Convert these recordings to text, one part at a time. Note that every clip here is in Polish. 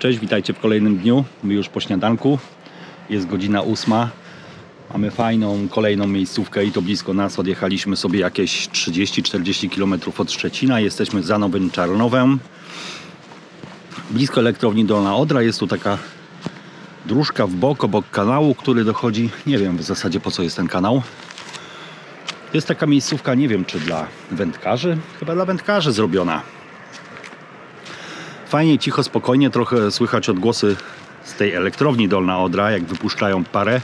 Cześć, witajcie w kolejnym dniu. My już po śniadanku. Jest godzina ósma. Mamy fajną kolejną miejscówkę i to blisko nas. Odjechaliśmy sobie jakieś 30-40 km od Szczecina. Jesteśmy za Nowym Czarnowem. Blisko elektrowni Dolna Odra. Jest tu taka dróżka w bok, obok kanału, który dochodzi. Nie wiem w zasadzie po co jest ten kanał. Jest taka miejscówka, nie wiem czy dla wędkarzy. Chyba dla wędkarzy zrobiona. Fajnie, cicho, spokojnie, trochę słychać odgłosy z tej elektrowni Dolna Odra, jak wypuszczają parę.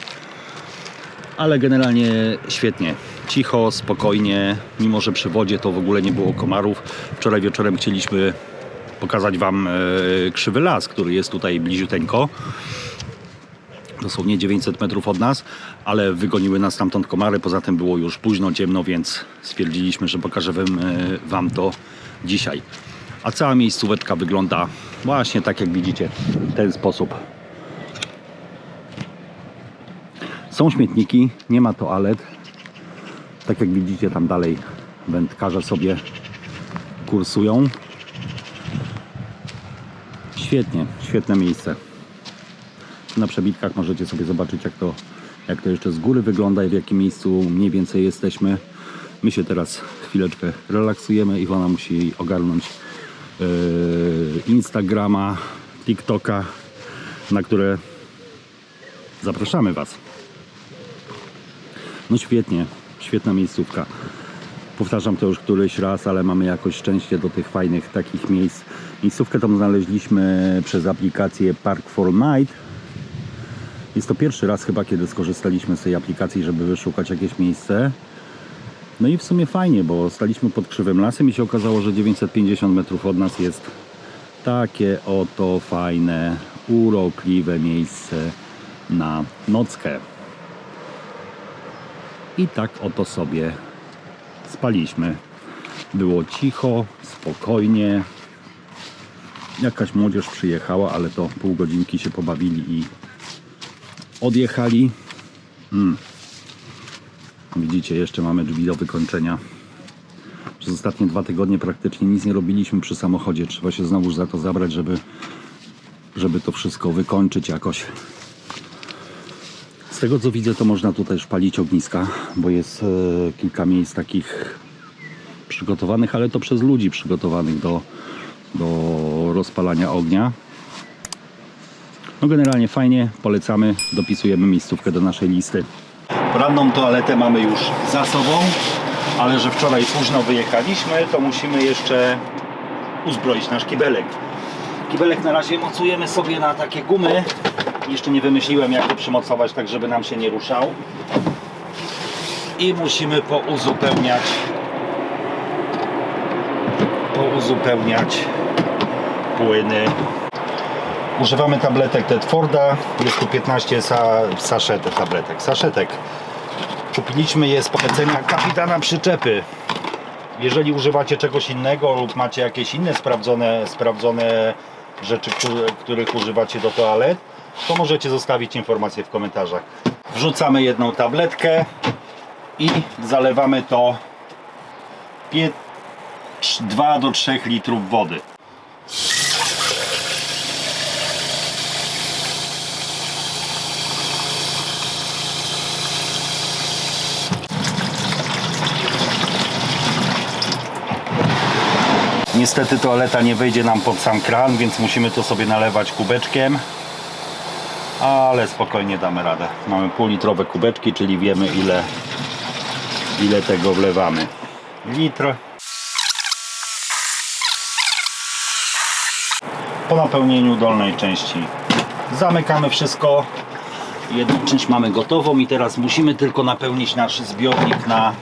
Ale generalnie świetnie. Cicho, spokojnie, mimo że przy wodzie to w ogóle nie było komarów. Wczoraj wieczorem chcieliśmy pokazać Wam e, krzywy las, który jest tutaj bliziuteńko. Dosłownie 900 metrów od nas, ale wygoniły nas stamtąd komary. Poza tym było już późno, ciemno, więc stwierdziliśmy, że pokażemy e, Wam to dzisiaj. A cała miejscóweczka wygląda właśnie tak, jak widzicie, w ten sposób. Są śmietniki, nie ma toalet. Tak jak widzicie, tam dalej wędkarze sobie kursują. Świetnie, świetne miejsce. Na przebitkach możecie sobie zobaczyć, jak to, jak to jeszcze z góry wygląda i w jakim miejscu mniej więcej jesteśmy. My się teraz chwileczkę relaksujemy. Iwona musi ogarnąć Instagrama, TikToka, na które zapraszamy Was. No świetnie, świetna miejscówka. Powtarzam to już któryś raz, ale mamy jakoś szczęście do tych fajnych takich miejsc. Miejscówkę tą znaleźliśmy przez aplikację Park for Night. Jest to pierwszy raz chyba, kiedy skorzystaliśmy z tej aplikacji, żeby wyszukać jakieś miejsce. No i w sumie fajnie, bo staliśmy pod krzywym lasem i się okazało, że 950 metrów od nas jest takie oto fajne, urokliwe miejsce na nockę. I tak oto sobie spaliśmy. Było cicho, spokojnie. Jakaś młodzież przyjechała, ale to pół godzinki się pobawili i odjechali. Hmm. Widzicie, jeszcze mamy drzwi do wykończenia. Przez ostatnie dwa tygodnie praktycznie nic nie robiliśmy przy samochodzie. Trzeba się znowu za to zabrać, żeby, żeby to wszystko wykończyć jakoś. Z tego co widzę, to można tutaj już palić ogniska, bo jest e, kilka miejsc takich przygotowanych, ale to przez ludzi przygotowanych do, do rozpalania ognia. No generalnie fajnie, polecamy, dopisujemy miejscówkę do naszej listy. Poranną toaletę mamy już za sobą, ale że wczoraj późno wyjechaliśmy, to musimy jeszcze uzbroić nasz kibelek. Kibelek na razie mocujemy sobie na takie gumy. Jeszcze nie wymyśliłem jak to przymocować, tak żeby nam się nie ruszał. I musimy pouzupełniać pouzupełniać płyny. Używamy tabletek Tedforda. Jest tu 15 sa saszetek tabletek. Saszetek. Kupiliśmy je z polecenia kapitana przyczepy. Jeżeli używacie czegoś innego lub macie jakieś inne sprawdzone, sprawdzone rzeczy, których używacie do toalet, to możecie zostawić informacje w komentarzach. Wrzucamy jedną tabletkę i zalewamy to 2 do 3 litrów wody. Niestety toaleta nie wejdzie nam pod sam kran, więc musimy to sobie nalewać kubeczkiem. Ale spokojnie damy radę. Mamy półlitrowe kubeczki, czyli wiemy ile, ile tego wlewamy. Litr. Po napełnieniu dolnej części zamykamy wszystko. Jedną część mamy gotową i teraz musimy tylko napełnić nasz zbiornik na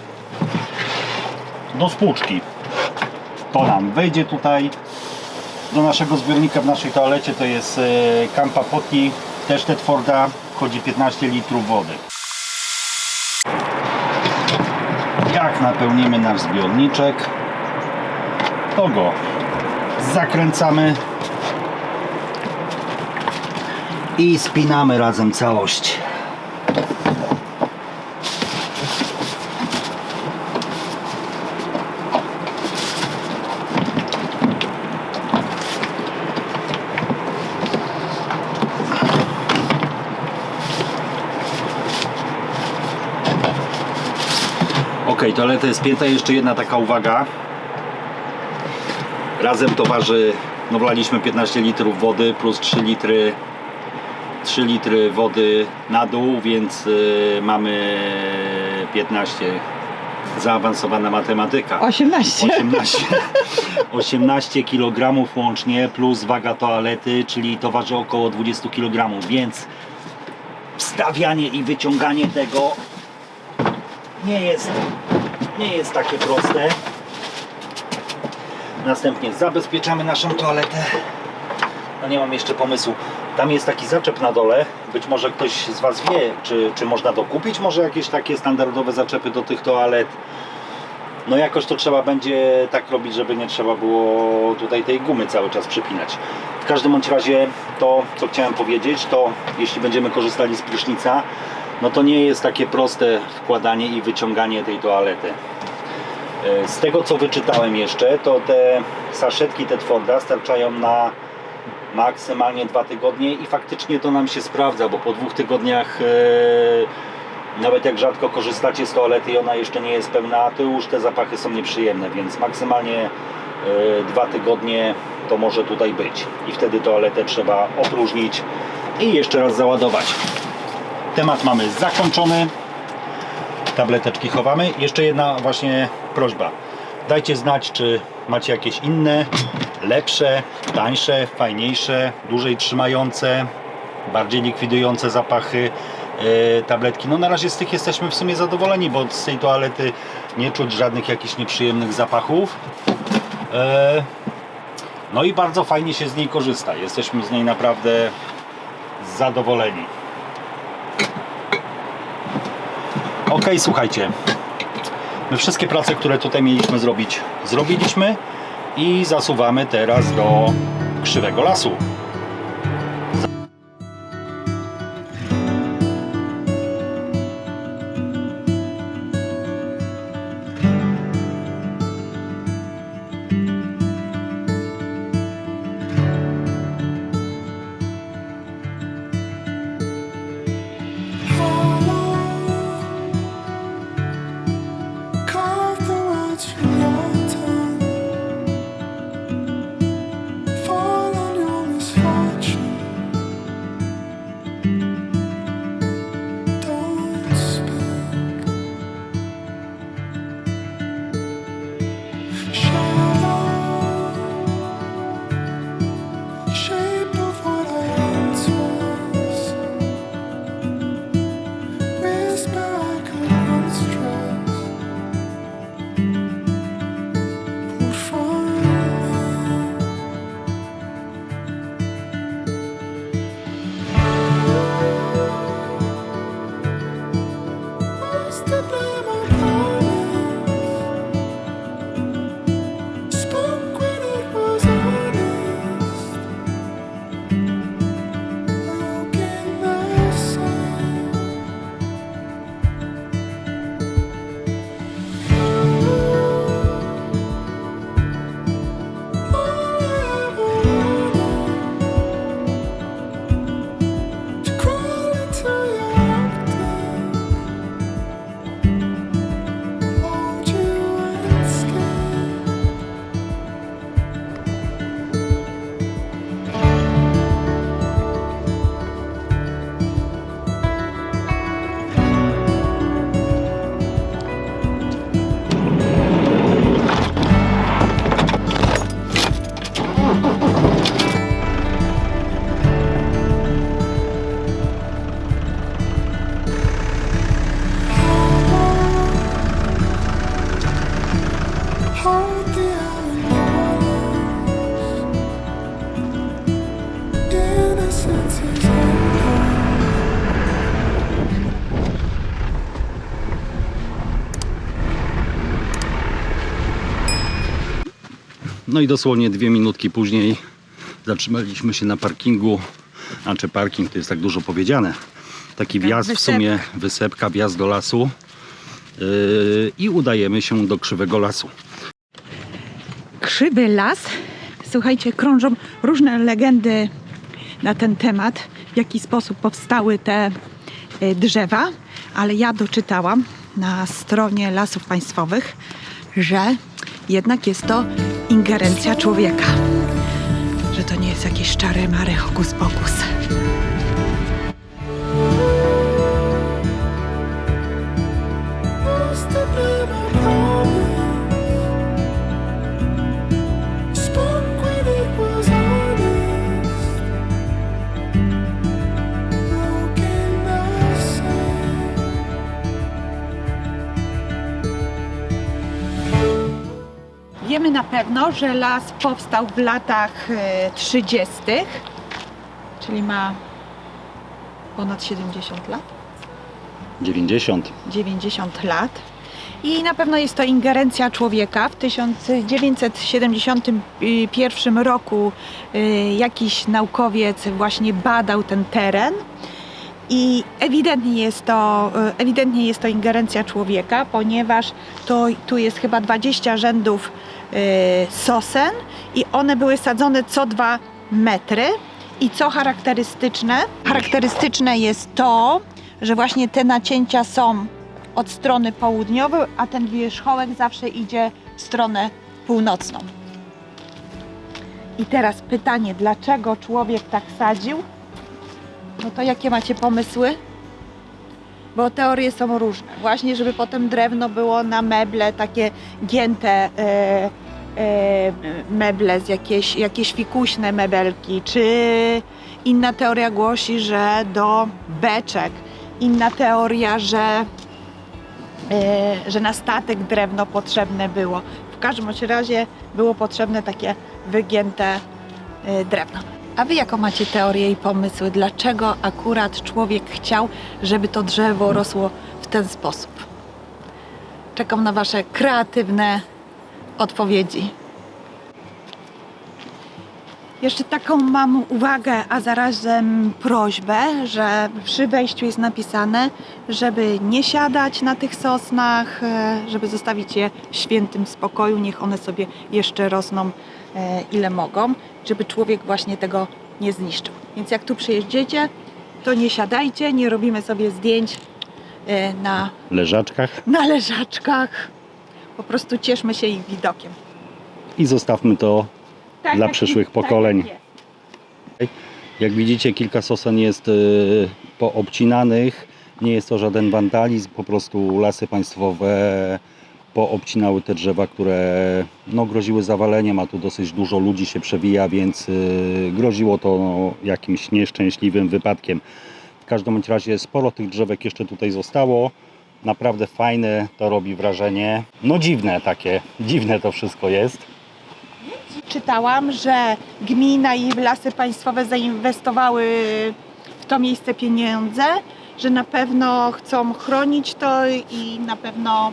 do spłuczki to nam wejdzie tutaj do naszego zbiornika w naszej toalecie. To jest Kampa Potni też Tedforda wchodzi 15 litrów wody. Jak napełnimy nasz zbiorniczek to go zakręcamy i spinamy razem całość Okej, toaleta jest pięta. Jeszcze jedna taka uwaga. Razem to waży, no wlaliśmy 15 litrów wody plus 3 litry 3 litry wody na dół, więc y, mamy 15 zaawansowana matematyka. 18. 18, 18 kg łącznie plus waga toalety, czyli to waży około 20 kg, więc wstawianie i wyciąganie tego nie jest, nie jest takie proste. Następnie zabezpieczamy naszą toaletę. No nie mam jeszcze pomysłu. Tam jest taki zaczep na dole. Być może ktoś z Was wie, czy, czy można dokupić może jakieś takie standardowe zaczepy do tych toalet. No jakoś to trzeba będzie tak robić, żeby nie trzeba było tutaj tej gumy cały czas przypinać. W każdym bądź razie to, co chciałem powiedzieć, to jeśli będziemy korzystali z prysznica, no to nie jest takie proste wkładanie i wyciąganie tej toalety. E, Z tego co wyczytałem jeszcze, to te saszetki Tedforda starczają na maksymalnie dwa tygodnie i faktycznie to nam się sprawdza, bo po dwóch tygodniach e, nawet jak rzadko korzystacie z toalety i ona jeszcze nie jest pełna, to już te zapachy są nieprzyjemne, więc maksymalnie e, dwa tygodnie to może tutaj być i wtedy toaletę trzeba opróżnić i jeszcze raz załadować. Temat mamy zakończony. Tableteczki chowamy. Jeszcze jedna właśnie prośba. Dajcie znać, czy macie jakieś inne, lepsze, tańsze, fajniejsze, dłużej trzymające, bardziej likwidujące zapachy e, tabletki. No na razie z tych jesteśmy w sumie zadowoleni, bo z tej toalety nie czuć żadnych jakichś nieprzyjemnych zapachów. E, no i bardzo fajnie się z niej korzysta. Jesteśmy z niej naprawdę zadowoleni. Ok, słuchajcie. My wszystkie prace, które tutaj mieliśmy zrobić, zrobiliśmy i zasuwamy teraz do krzywego lasu. No i dosłownie dwie minutki później zatrzymaliśmy się na parkingu. Znaczy parking to jest tak dużo powiedziane. Taki wjazd w sumie, wysepka, wjazd do lasu. Yy, I udajemy się do Krzywego Lasu. Krzywy las. Słuchajcie, krążą różne legendy na ten temat, w jaki sposób powstały te e, drzewa, ale ja doczytałam, na stronie lasów państwowych, że jednak jest to ingerencja człowieka. Że to nie jest jakieś czary mary hokus pokus. Wiemy na pewno, że las powstał w latach e, 30., czyli ma ponad 70 lat. 90. 90 lat. I na pewno jest to ingerencja człowieka. W 1971 roku y, jakiś naukowiec właśnie badał ten teren i ewidentnie jest to, y, ewidentnie jest to ingerencja człowieka, ponieważ to, tu jest chyba 20 rzędów y, sosen i one były sadzone co dwa metry. I co charakterystyczne? Charakterystyczne jest to, że właśnie te nacięcia są od strony południowej, a ten wierzchołek zawsze idzie w stronę północną. I teraz pytanie, dlaczego człowiek tak sadził? No to jakie macie pomysły? Bo teorie są różne. Właśnie, żeby potem drewno było na meble, takie gięte e, e, meble, z jakieś, jakieś fikuśne mebelki, czy inna teoria głosi, że do beczek. Inna teoria, że, e, że na statek drewno potrzebne było. W każdym razie było potrzebne takie wygięte e, drewno. A wy jaką macie teorię i pomysły, dlaczego akurat człowiek chciał, żeby to drzewo rosło w ten sposób? Czekam na wasze kreatywne odpowiedzi. Jeszcze taką mam uwagę, a zarazem prośbę, że przy wejściu jest napisane, żeby nie siadać na tych sosnach, e, żeby zostawić je w świętym spokoju, niech one sobie jeszcze rosną ile mogą, żeby człowiek właśnie tego nie zniszczył. Więc jak tu przyjeździecie, to nie siadajcie, nie robimy sobie zdjęć e, na, Leżaczkach. na leżaczkach. Po prostu cieszmy się ich widokiem. I zostawmy to Tak Dla jak- przyszłych tak pokoleń. jak jest. Jak widzicie, kilka sosen jest y, poobcinanych. Nie jest to żaden wandalizm, po prostu lasy państwowe poobcinały te drzewa, które no, groziły zawaleniem, a tu dosyć dużo ludzi się przewija, więc y, groziło to jakimś nieszczęśliwym wypadkiem. W każdym razie sporo tych drzewek jeszcze tutaj zostało. Naprawdę fajne, to robi wrażenie. No dziwne takie, dziwne to wszystko jest. Czytałam, że gmina i lasy państwowe zainwestowały w to miejsce pieniądze, że na pewno chcą chronić to i na pewno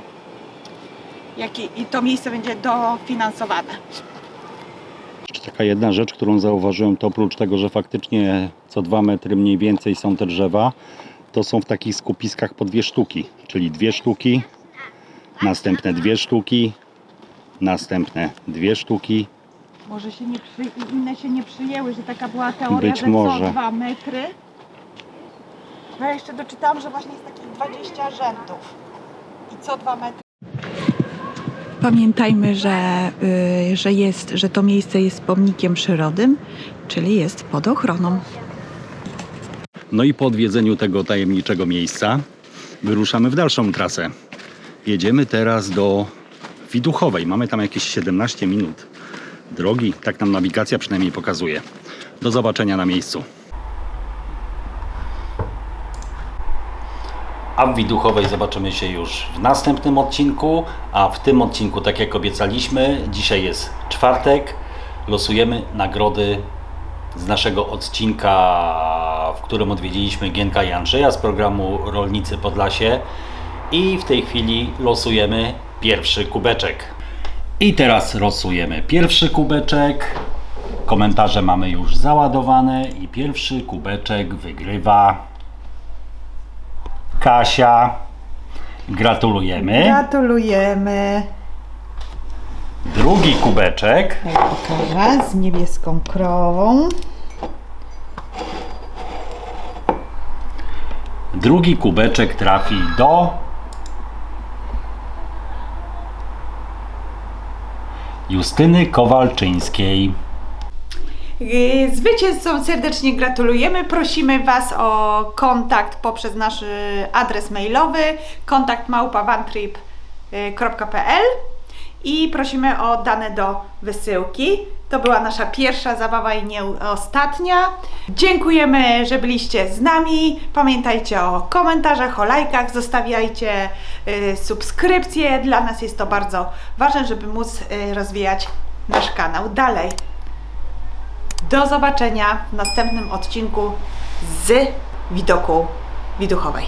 jakie, i to miejsce będzie dofinansowane. Jeszcze taka jedna rzecz, którą zauważyłem, to oprócz tego, że faktycznie co dwa metry mniej więcej są te drzewa, to są w takich skupiskach po dwie sztuki, czyli dwie sztuki, następne dwie sztuki, następne dwie sztuki. Może się nie przy, inne się nie przyjęły, że taka była teoria, Być że może. co dwa metry. No ja jeszcze doczytałam, że właśnie jest takich 20 rzędów i co dwa metry. Pamiętajmy, że, y, że, jest, że to miejsce jest pomnikiem przyrody, czyli jest pod ochroną. No i po odwiedzeniu tego tajemniczego miejsca wyruszamy w dalszą trasę. Jedziemy teraz do Widuchowej. Mamy tam jakieś 17 minut drogi, tak nam nawigacja przynajmniej pokazuje. Do zobaczenia na miejscu. A w Widuchowej zobaczymy się już w następnym odcinku. A w tym odcinku, tak jak obiecaliśmy, dzisiaj jest czwartek. Losujemy nagrody z naszego odcinka, w którym odwiedziliśmy Gienka i Andrzeja z programu Rolnicy Podlasie. I w tej chwili losujemy pierwszy kubeczek. I teraz losujemy pierwszy kubeczek. Komentarze mamy już załadowane i pierwszy kubeczek wygrywa Kasia. Gratulujemy. Gratulujemy. Drugi kubeczek. Z niebieską krową. Drugi kubeczek trafi do Justyny Kowalczyńskiej. Zwycięzcom serdecznie gratulujemy. Prosimy Was o kontakt poprzez nasz yy, adres mailowy kontakt małpawantrip.pl i prosimy o dane do wysyłki. To była nasza pierwsza zabawa i nie ostatnia. Dziękujemy, że byliście z nami. Pamiętajcie o komentarzach, o lajkach, zostawiajcie yy, subskrypcje. Dla nas jest to bardzo ważne, żeby móc yy, rozwijać nasz kanał dalej. Do zobaczenia w następnym odcinku z widoku widuchowej.